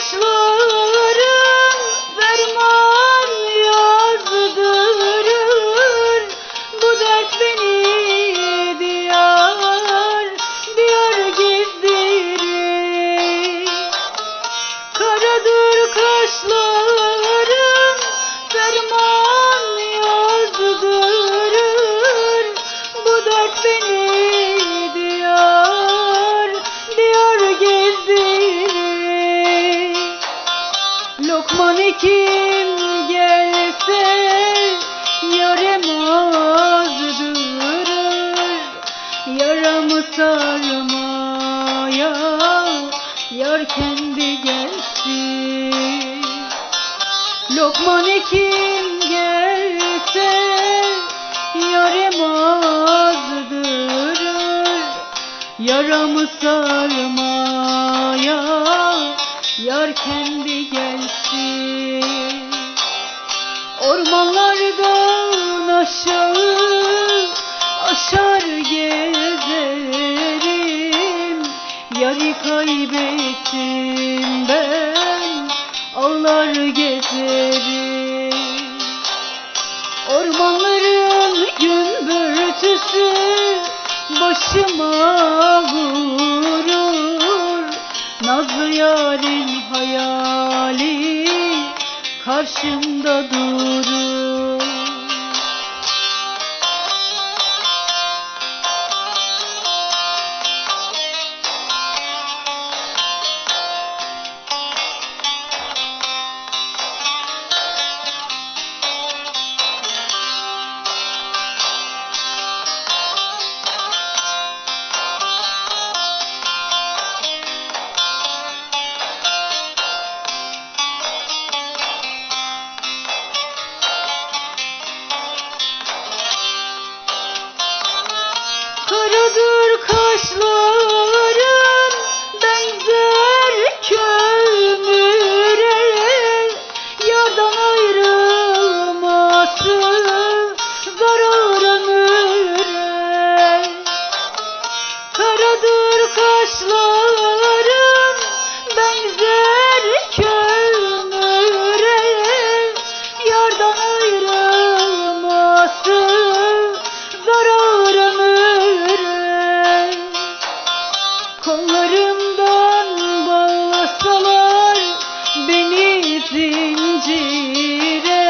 kaşların kendi gelsin. Lokman hekim gelse yaramazdırır Yaramı sarmaya yar kendi gelsin. Ormanlardan aşağı aşar gezerim Yarı kaybettim ben ağlar gezerim. Ormanların gümbürtüsü başıma vurur. Nazlı yarın hayali karşımda durur kaşların benzer kömüre Yardan ayrılması zarar ömüre Kollarımdan bağlasalar beni zincire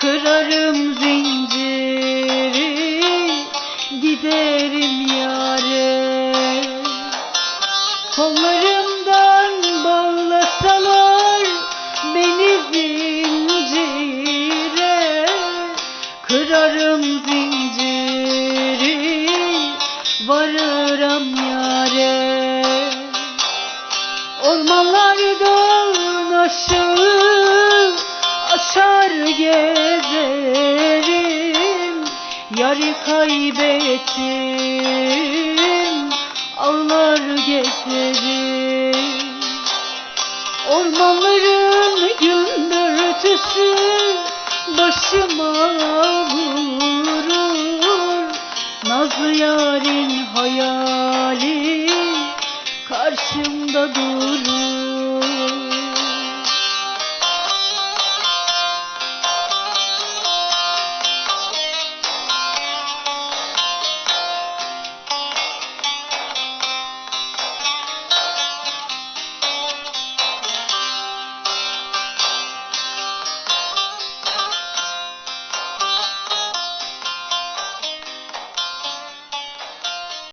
Kırarım zinciri giderim varırım yâre. Ormanlardan aşağı aşar gezerim. Yarı kaybettim ağlar gezerim. Ormanların gümbürtüsü başıma yarın hayali karşımda durur